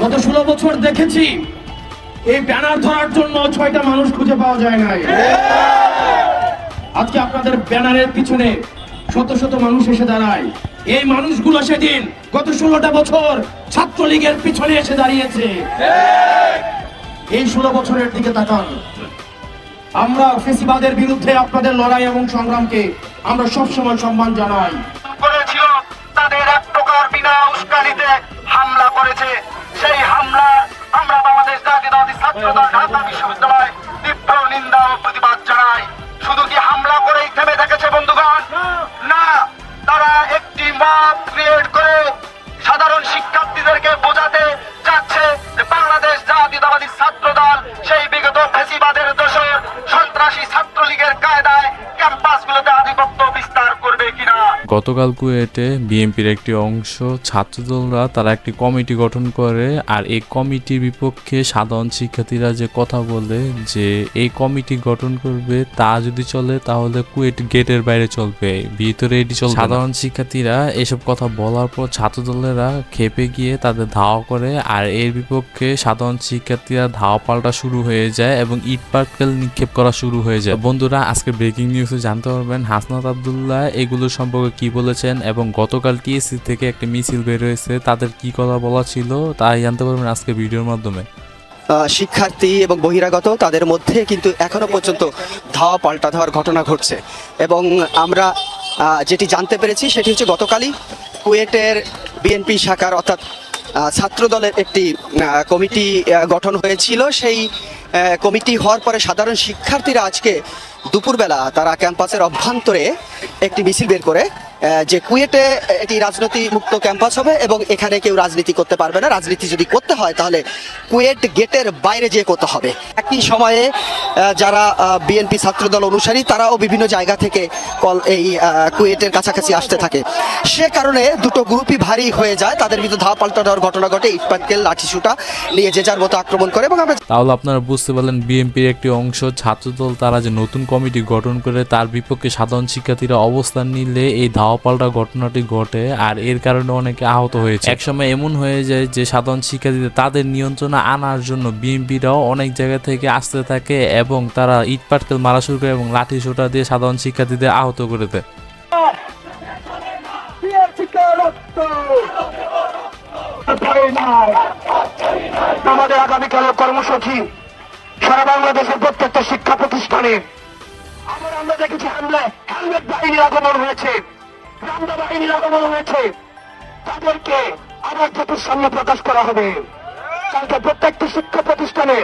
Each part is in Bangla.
গত ষোলো বছর দেখেছি, এই ব্যানার ধরার জন্য ছয়টা মানুষ খুঁজে পাওয়া যায় নাই। আজকে আপনাদের ব্যানারের পিছনে শত শত মানুষ এসে দাঁড়ায়। এই মানুষগুলো সেদিন গত ষোলোটা বছর ছাত্রলীগের পিছনে এসে দাঁড়িয়েছে। এই ষোলো বছরের দিকে তাকান। আমরা ফেসিবাদের বিরুদ্ধে আপনাদের লড়াই এবং সংগ্রামকে আমরা সবসময় সম্মান জানাই। তাদের এক প্রকার বিনা উস্কানিতে হামলা করেছে। সেই হামলা আমরা বাংলাদেশ জাতীয়তাবাদী ছাত্র ঢাকা বিশ্ববিদ্যালয় তীব্র নিন্দা ও প্রতিবাদ জানাই। শুধু কি হামলা করেই থেমে থেকেছে গতকাল কুয়েটে বিএনপির একটি অংশ, ছাত্রদলরা, তারা একটি কমিটি গঠন করে আর এই কমিটির বিপক্ষে সাধারণ শিক্ষার্থীরা যে কথা বলে যে এই কমিটি গঠন করবে তা যদি চলে, তাহলে কুয়েট গেটের বাইরে চলবে। ভিতরে এটি চলবে সাধারণ শিক্ষার্থীরা এসব কথা বলার পর ছাত্রদলেরা খেপে গিয়ে তাদের ধাওয়া করে আর এর বিপক্ষে সাধারণ শিক্ষার্থীরা ধাওয়া পাল্টা শুরু হয়ে যায় এবং ইট পার্কেল নিক্ষেপ করা শুরু হয়ে যায়। বন্ধুরা আজকে ব্রেকিং নিউজে জানতে পারবেন হাসনাত আবদুল্লাহ এগুলো সম্পর্কে কি বলেছেন এবং গতকাল টিএসসি থেকে একটা মিছিল বের হয়েছে, তাদের কি কথা বলা ছিল তাই জানতে পারবেন আজকে ভিডিওর মাধ্যমে। শিক্ষার্থী এবং বহিরাগত, তাদের মধ্যে কিন্তু এখনও পর্যন্ত ধাওয়া পাল্টা ধাওয়ার ঘটনা ঘটছে। এবং আমরা যেটি জানতে পেরেছি সেটি হচ্ছে গতকালই কুয়েটের বিএনপি শাখার, অর্থাৎ ছাত্র দলের একটি কমিটি গঠন হয়েছিল। সেই কমিটি হওয়ার পরে সাধারণ শিক্ষার্থীরা আজকে দুপুরবেলা তারা ক্যাম্পাসের অভ্যন্তরে একটি মিছিল বের করে যে কুয়েটে এটি রাজনীতি মুক্ত ক্যাম্পাস হবে এবং এখানে কেউ রাজনীতি করতে পারবে না। রাজনীতি যদি করতে হয়, তাহলে কুয়েট গেটের বাইরে যেয়ে করতে হবে। একই সময়ে যারা বিএনপি ছাত্রদল অনুসারী, তারাও বিভিন্ন জায়গা থেকে কল এই কুয়েটের কাছাকাছি আসতে থাকে। সে কারণে দুটো গ্রুপই ভারী হয়ে যায়। তাদের ভিতরে ধাওয়া পাল্টা দেওয়ার ঘটনা ঘটে। ইটপাটকেল লাঠিসুটা নিয়ে যে যার মতো আক্রমণ করে এবং আমরা তাহলে আপনারা বুঝতে পারলেন, বিএনপির একটি অংশ, ছাত্রদল, তারা যে নতুন কমিটি গঠন করে, তার বিপক্ষে সাধারণ শিক্ষার্থীরা অবস্থান নিলে এই ধাওয়া পাল্টা ঘটনাটি ঘটে আর এর কারণে অনেকে আহত হয়েছে। একসময় এমন হয়ে যায় যে সাধারণ শিক্ষার্থীদের তাদের নিয়ন্ত্রণে আনার জন্য বিএনপিরাও অনেক জায়গা থেকে আসতে থাকে এবং তারা ইট, পাটকেল মারা শুরু করে এবং লাঠি, সোটা দিয়ে সাধারণ শিক্ষার্থীদের আহত করে আমাদের আগামীকালের কর্মসূচি সারা বাংলাদেশের প্রত্যেকটা শিক্ষা প্রতিষ্ঠানে। আমরা আমরা দেখেছি হামলায় হেলমেট বাহিনীর আগমন হয়েছে। বাহিনীর আগমন হয়েছে। তাদেরকে আবার চতুর সামনে প্রকাশ করা হবে। কালকে প্রত্যেকটি শিক্ষা প্রতিষ্ঠানে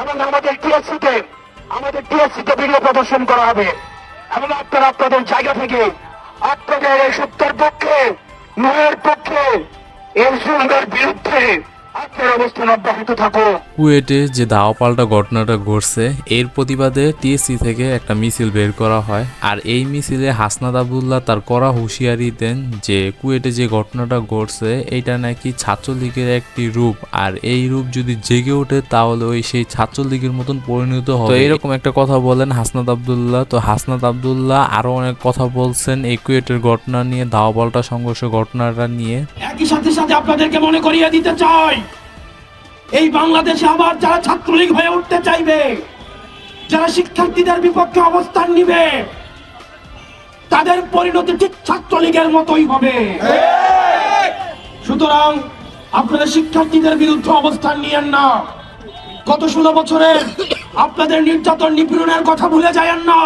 এবং আমাদের টিএসসিতে আমাদের টিএসসিতে ভিডিও প্রদর্শন করা হবে। এবং আপনারা আপনাদের জায়গা থেকে আপনাদের এই সত্যের পক্ষে, ন্যায়ের পক্ষে, এই সুন্দর বিরুদ্ধে কুয়েটে যে দাওয়া পাল্টা ঘটনাটা ঘটছে এর প্রতিবাদে টিএসসি থেকে একটা মিছিল বের করা হয়। আর এই মিছিলে হাসনাদ আবদুল্লাহ তার করা হুঁশিয়ারি দেন যে কুয়েটে যে ঘটনাটা ঘটছে এটা নাকি ছাত্রলীগের একটি রূপ। আর এই রূপ যদি জেগে ওঠে তাহলে ওই সেই ছাত্রলীগের মতন পরিণত হবে। এরকম একটা কথা বলেন হাসনাদ আবদুল্লাহ। তো হাসনাদ আবদুল্লাহ আরও অনেক কথা বলছেন এই কুয়েটের ঘটনা নিয়ে দাওয়া পাল্টা সংঘর্ষ ঘটনাটা নিয়ে। একই সাথে সাথে আপনাদেরকে মনে করিয়ে দিতে চাই এই বাংলাদেশে আবার যারা ছাত্রলীগ হয়ে উঠতে চাইবে, যারা শিক্ষার্থীদের বিপক্ষে অবস্থান নিবে, তাদের পরিণতি ঠিক ছাত্রলীগের মতোই হবে। সুতরাং আপনারা শিক্ষার্থীদের বিরুদ্ধে অবস্থান নিয়েন না। গত ষোলো বছরে আপনাদের নির্যাতন নিপীড়নের কথা ভুলে যায়েন না।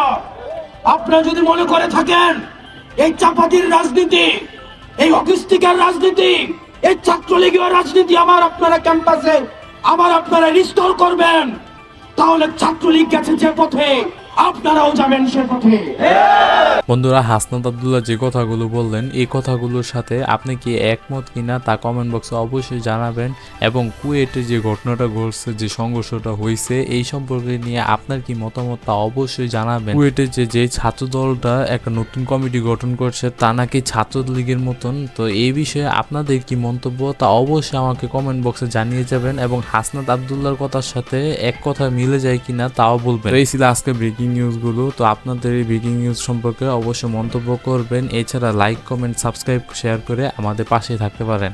আপনারা যদি মনে করে থাকেন, এই চাপাতির রাজনীতি, এই অকিস্টিকের রাজনীতি এই ছাত্রলীগীয় রাজনীতি আবার আপনারা ক্যাম্পাসে আবার আপনারা রিস্টোর করবেন। তাহলে ছাত্রলীগ গেছে যে পথে। বন্ধুরা, হাসনাত আবদুল্লাহ যে কথাগুলো বললেন, এই কথাগুলোর সাথে আপনি কি একমত কিনা তা কমেন্ট বক্সে অবশ্যই জানাবেন এবং কুয়েটে যে ঘটনাটা ঘটছে, যে সংঘর্ষটা হয়েছে এই সম্পর্কে নিয়ে আপনার কি মতামত তা অবশ্যই জানাবেন। কুয়েটে যে যে ছাত্র দলটা একটা নতুন কমিটি গঠন করছে, তা নাকি ছাত্রলীগের মতন? তো এই বিষয়ে আপনাদের কি মন্তব্য তা অবশ্যই আমাকে কমেন্ট বক্সে জানিয়ে যাবেন এবং হাসনাত আবদুল্লাহর কথার সাথে এক কথা মিলে যায় কিনা তাও বলবেন। এই ছিল আজকে ব্রেকিং নিউজগুলো তো আপনাদের এই ব্রেকিং নিউজ সম্পর্কে অবশ্যই মন্তব্য করবেন। এছাড়া লাইক কমেন্ট সাবস্ক্রাইব শেয়ার করে আমাদের পাশে থাকতে পারেন।